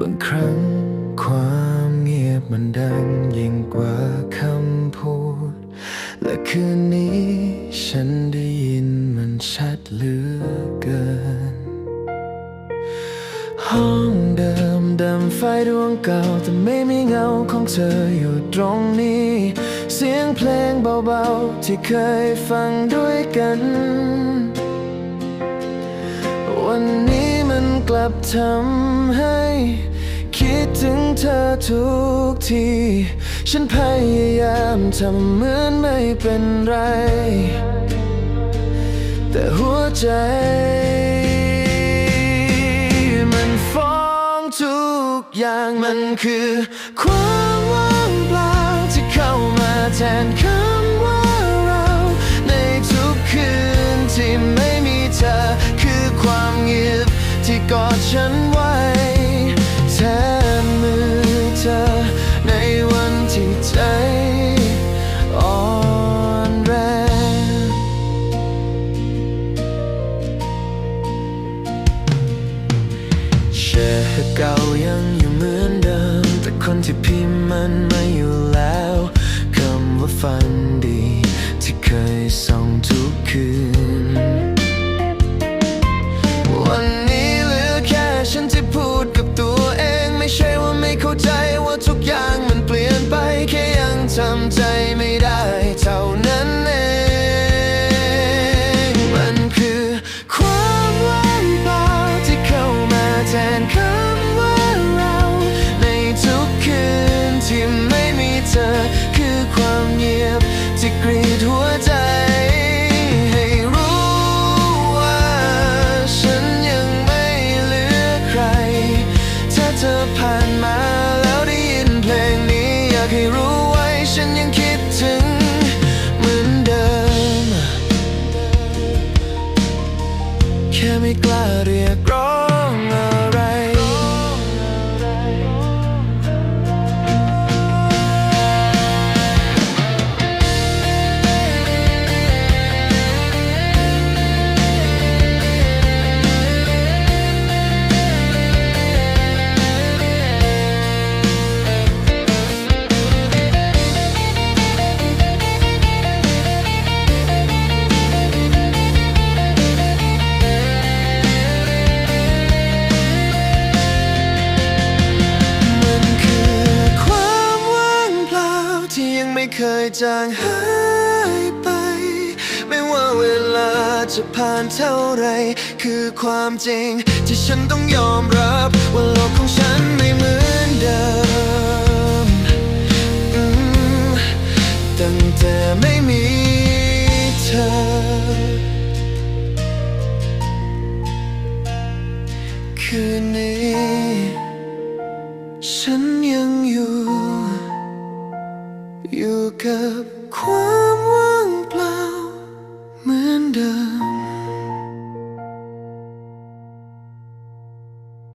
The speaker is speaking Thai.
บางครั้งความเงียบมันดังยิ่งกว่าคำพูด และคืนนี้ฉันได้ยินมันชัดเหลือเกิน ห้องเดิมเดิมไฟดวงเก่าแต่ไม่มีเงาของเธออยู่ตรงนี้ เสียงเพลงเบาๆ ที่เคยฟังด้วยกัน วันนี้ กลับทำให้ คิดถึงเธอทุกที ฉันพยายามทำเหมือนไม่เป็นไร แต่หัวใจมันฟ้องทุกอย่างมันคือ ความว่างเปล่าที่เข้ามาแทนคำว่าเรา ในทุกคืนที่ไม่มีเธอคือความเงียบ กอดฉันไว้แทนมือเธอในวันที่ใจอ่อนแรงแชร์เก่ายังอยู่เหมือนเดิม แต่คนที่พิมพ์มันไม่อยู่แล้ว คำว่าฝันดี ที่เคยส่องทุกคืนวัน เคยจางหายไป ไม่ว่าเวลาจะผ่านเท่าไร คือความจริง ที่ฉันต้องยอมรับว่าโลกของฉันไม่เหมือนเดิมมตั้งแต่ไม่มีเธอ คืนนี้ ฉันยังอยู่ You kept quiet.